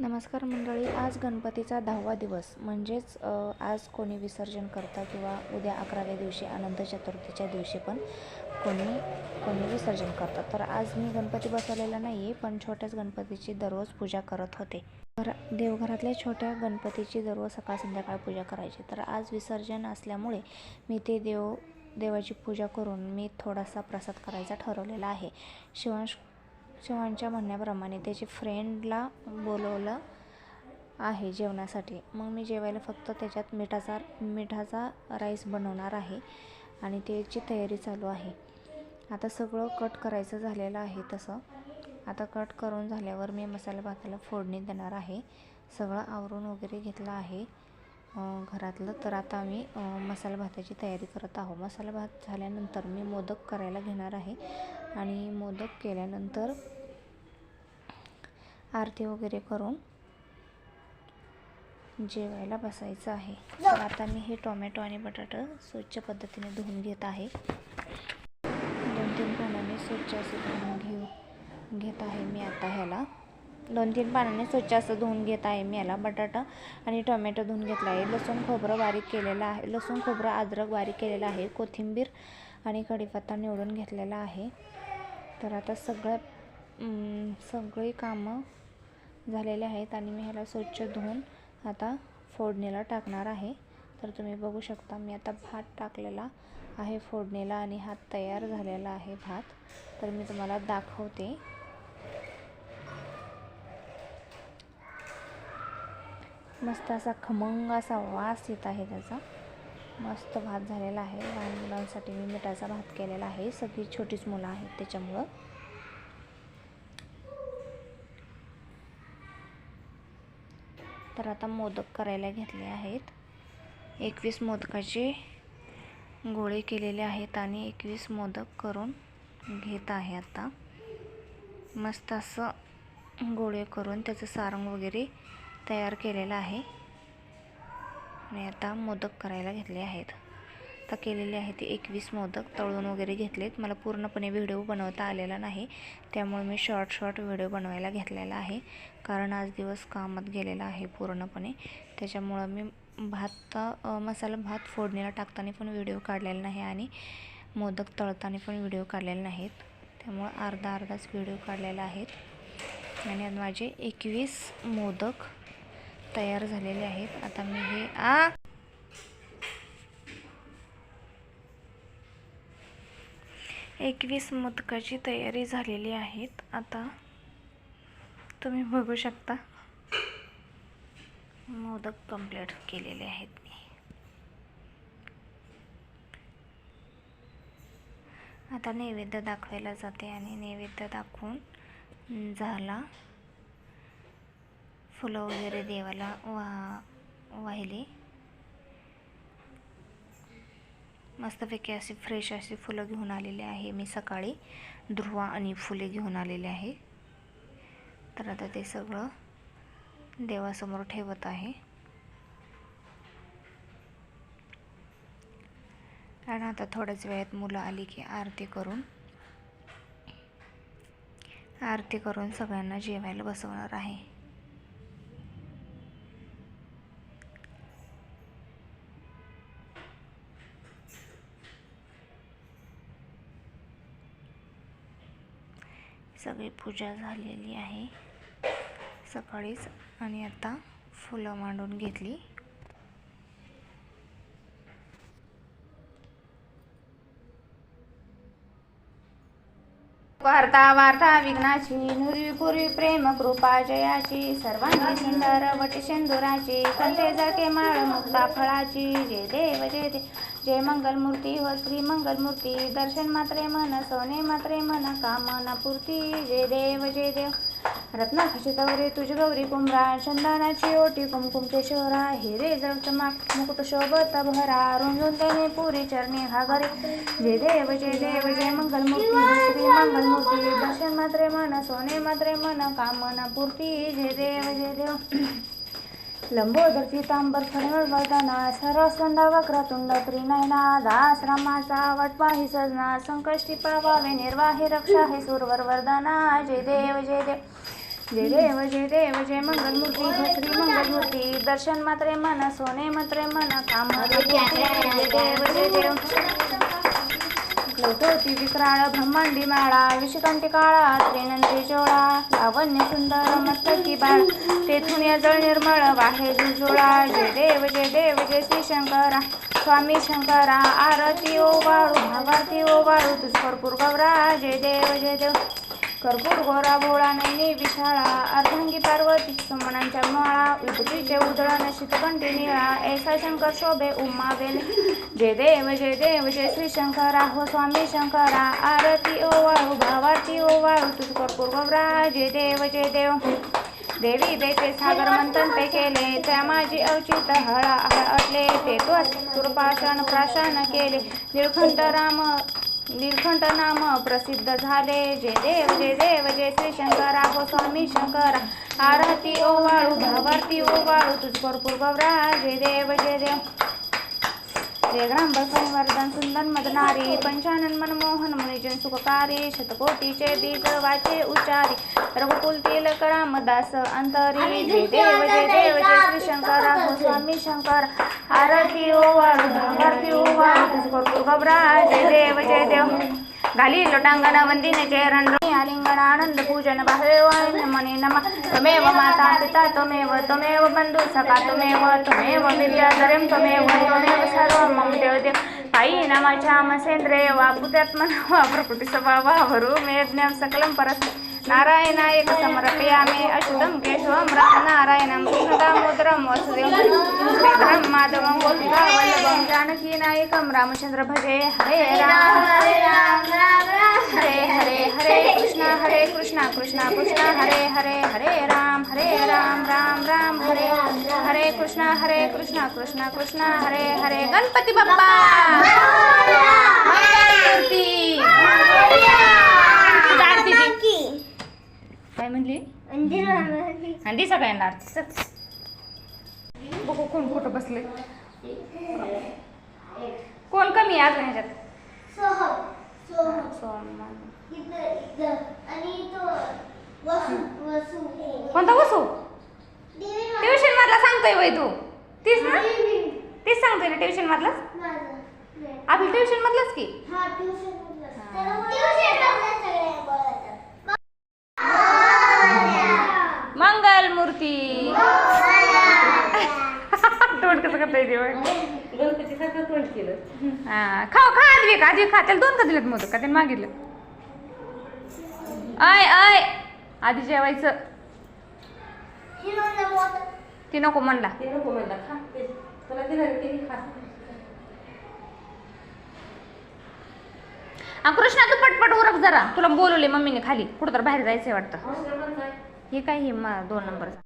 नमस्कार मंडळी आज गणपतीचा दहावा दिवस. म्हणजेच आज कोणी विसर्जन करतं किंवा उद्या अकराव्या दिवशी अनंत चतुर्थीच्या दिवशी पण कोणी कोणी विसर्जन करतं. तर आज मी गणपती बसवलेला नाही आहे पण छोट्याच गणपतीची दररोज पूजा करत होते. घरा देवघरातल्या छोट्या गणपतीची दररोज सकाळ संध्याकाळ पूजा करायची. तर आज विसर्जन असल्यामुळे मी ते देव देवाची पूजा करून मी थोडासा प्रसाद करायचा ठरवलेला आहे. शिवांश शिवांच्या म्हणण्याप्रमाणे त्याची फ्रेंडला बोलवलं आहे जेवणासाठी. मग मी जेवायला फक्त त्याच्यात मिठाचा मिठाचा राईस बनवणार आहे आणि त्याची तयारी चालू आहे. आता सगळं कट करायचं झालेलं आहे तसं. आता कट करून झाल्यावर मी मसाला भाताला फोडणी देणार आहे. सगळं आवरून वगैरे घेतलं आहे. घरातलं. तर आता मी मसाला भाताची तयारी करत आहो मसाला भात झाल्यानंतर मी मोदक करायला घेणार आहे. आणि मोदक केल्यानंतर आरती वगैरे करून जेवायला बसायचं आहे. तर आता मी हे टोमॅटो आणि बटाटा स्वच्छ पद्धतीने धुवून घेत आहे. दोन तीन पाण्याने स्वच्छ असे धुवून घेऊ घेत आहे मी आता ह्याला. दोन तीन पाण्याने स्वच्छ असं धुवून घेत आहे मी याला बटाटा आणि टोमॅटो धुवून घेतला आहे. लसूण खोबरं बारीक केलेलं आहे. लसूण खोबरं अद्रक बारीक केलेलं आहे. कोथिंबीर आणि कढीपत्ता निवडून घेतलेला आहे. तर आता सगळं सगळी कामं झालेले आहेत आणि मी ह्याला स्वच्छ धुवून आता फोडणीला टाकणार आहे. तर तुम्ही बघू शकता मी आता भात टाकलेला आहे फोडणीला आणि हा तयार झालेला आहे भात. तर मी तुम्हाला दाखवते. मस्त असा खमंग असा वास येत आहे त्याचा. मस्त भात झालेला आहे. लहान मुलांसाठी मी मिठाचा भात केलेला आहे. सगळी छोटीच मुलं आहेत त्याच्यामुळं. तर आता मोदक करायला घेतले आहेत. एकवीस मोदकाचे गोळे केलेले आहेत आणि एकवीस मोदक करून घेत आहे आता. मस्त असं गोळे करून त्याचं सारंग वगैरे तयार केलेला आहे. आणि आता मोदक करायला घेतले आहेत. आता केलेले आहे ते एकवीस मोदक तळून वगैरे घेतलेत. मला पूर्णपणे व्हिडिओ बनवता आलेला नाही. त्यामुळे मी शॉर्ट शॉर्ट व्हिडिओ बनवायला घेतलेला आहे. कारण आज दिवस कामात गेलेला आहे पूर्णपणे. त्याच्यामुळं मी भात मसाला भात फोडणीला टाकताना पण व्हिडिओ काढलेला नाही आणि मोदक तळताना पण व्हिडिओ काढलेले नाहीत. त्यामुळं अर्धा अर्धाच व्हिडिओ काढलेला आहेत आणि माझे एकवीस मोदक तयार झालेले आहेत. आता मी हे आ! एकवीस मोदकाची तयारी झालेली आहेत. आता तुम्ही बघू शकता. मोदक कंप्लीट केलेले आहेत मी. आता नैवेद्य दाखवायला जाते आणि नैवेद्य दाखवून झाला. फुलं वगैरे देवाला वा वाहिली. मस्तपैकी अशी फ्रेश अशी फुलं घेऊन आलेली आहे मी सकाळी. ध्रुवा आणि फुले घेऊन आलेले आहे. तर आता ते सगळं देवासमोर ठेवत आहे. आणि आता थोड्याच वेळात मुलं आली की आरती करून. आरती करून सगळ्यांना जेवायला बसवणार आहे. सगळी पूजा झालेली आहे. सकाळीच आणि आता फुलं मांडून घेतली. वार्ता वार्ता विघ्नाची नुरवी पूर्वी प्रेम कृपा जयाची सर्वांगी सुंदर वट शेंदुराची कंठे जके माळ मुक्ता फळाची जय देव जय देव. जय मंगलमूर्ती व श्री मंगलमूर्ती दर्शन मात्रे मन सोने मात्रे मन कामना पूर्ती जय देव जय देव. रत्न खचित गौरी तुझ गौरी कुंभरा चंदनाची ओटी कुमकुमचे शहरा हिरे चमक मुकुट शोभत भरा रुंजून त्याने पुरी चरणी घागरे. जय देव जय देव जय मंगलमूर्ती श्री मंगलमूर्ती दर्शन मात्रे मन सोने मात्रे मन कामना पूर्ती जय देव जय देव. लंबोदर पितांबर फणवळ वदना सरस्वंड वक्रतुंड त्रिनयना दास रामाचा वटवाही सजना संकष्टी पावावे निर्वाही रक्षा हे सुरवर वरदाना. जय देव जय देव. जय देव जय देव जय मंगलमूर्ती भद्री मंगलमूर्ती. दर्शन मात्रे मन सोने मात्रे मन काम जय देव जय देव. लोटोती विक्राळ ब्रह्मांडी माळा विषकांती काळा त्रिनंदी जोळा लावण्य सुंदर मस्तकी बाळ. तेथून या जळ निर्मळ वाहे जुजोळा जय देव जय देव जय श्री शंकरा स्वामी शंकरा आरती ओ वाळू भावारती ओ वाळू तुझ भरपूर गौरा. जय देव जय देव. कर्पूर गोरा भोळा नैनी विशाळा. अर्धांगी पार्वती सुमनांच्या माळा. विभूतीचे उधळण शीतकंठी निळा. ऐसा शंकर शोभे उमा वेले जय देव जय देव जय श्री शंकरा हो स्वामी शंकरा आरती ओ वाळू भावारती ओ वाळू तुझ कर्पूर जय देव जय देव. देवी देते सागर मंथन पे केले त्या माझी अवचित हळा अटले ते तो कृपाशन प्राशन केले. निळखंड राम निळखंड नाम प्रसिद्ध झाले. जय देव जय देव जय श्री शंकरा हो स्वामी शंकरा आरती ओ वाळू भावारती ओ वाळू तुझ भरपूर जय देव जय देव. रेग्रांबर संवर्धन सुंदर मदनारी पंचानन मनमोहन मुनिजन सुखकारी शतकोटीचे बीज वाचे उच्चारी रघुकुल तिलक रामदास अंतरी जय देव जय देव जय श्री शंकरा स्वामी शंकर आरती ओ वाळू आरती ओ वाळू तुझ भरपूर गबरा जय देव जय देव. घाली लोटांगण वंदिने चेरण आलिंगण आनंद पूजन बाह्य नम। त्वमेव माता पिता त्वमेव त्वमेव बंधू सखा त्वमेव त्वमेव विद्याधरं त्वमेव त्वमेव सर्वं मम देवदेव देव पायी नामाच्या मसेंद्रे वा प्रकृतिसभा वा प्रकृती वरु मे ज्ञान सकलं परस नारायणाय समर्पयामि अशुतं केशवं नारायणं कृष्णदामोदरं वसुदेवं श्रीधरं माधवं गोपिका वल्लभं जानकीनायकं रामचन्द्र भजे हरे राम हरे हरे हरे हरे कृष्ण हरे कृष्ण कृष्ण कृष्ण हरे हरे हरे राम हरे राम राम राम हरे हरे कृष्ण हरे कृष्ण कृष्ण कृष्ण हरे हरे। गणपती बाप्पा! काय म्हणली? आणि सगळ्यांना बघू कोण कुठं बसले. कोण कमी आज ह्याच्यात? कोणता बसू ट्युशन मधला सांगतोय वय तू. तीच ना? तीच सांगतोय ना ट्युशन मधलाच? आपली ट्युशन मधलाच की? मंगल. मूर्ती तोंड कसं करता येते होय? गणपती सारखं तोंड केलं. हा खाऊ खा आधी का आधी खा. त्याला दोन का दिलेत मोदक? का त्याने मागितलं? आय आय आधी जेवायचं. ती नको म्हणला. ते नको म्हणला. खा. ते तुला दिलं ते खा. आ, कृष्णा तू पटपट उरक जरा. तुला बोलवले मम्मीने खाली. कुठं तर बाहेर जायचंय वाटतं. हे काय हे म- दोन नंबर.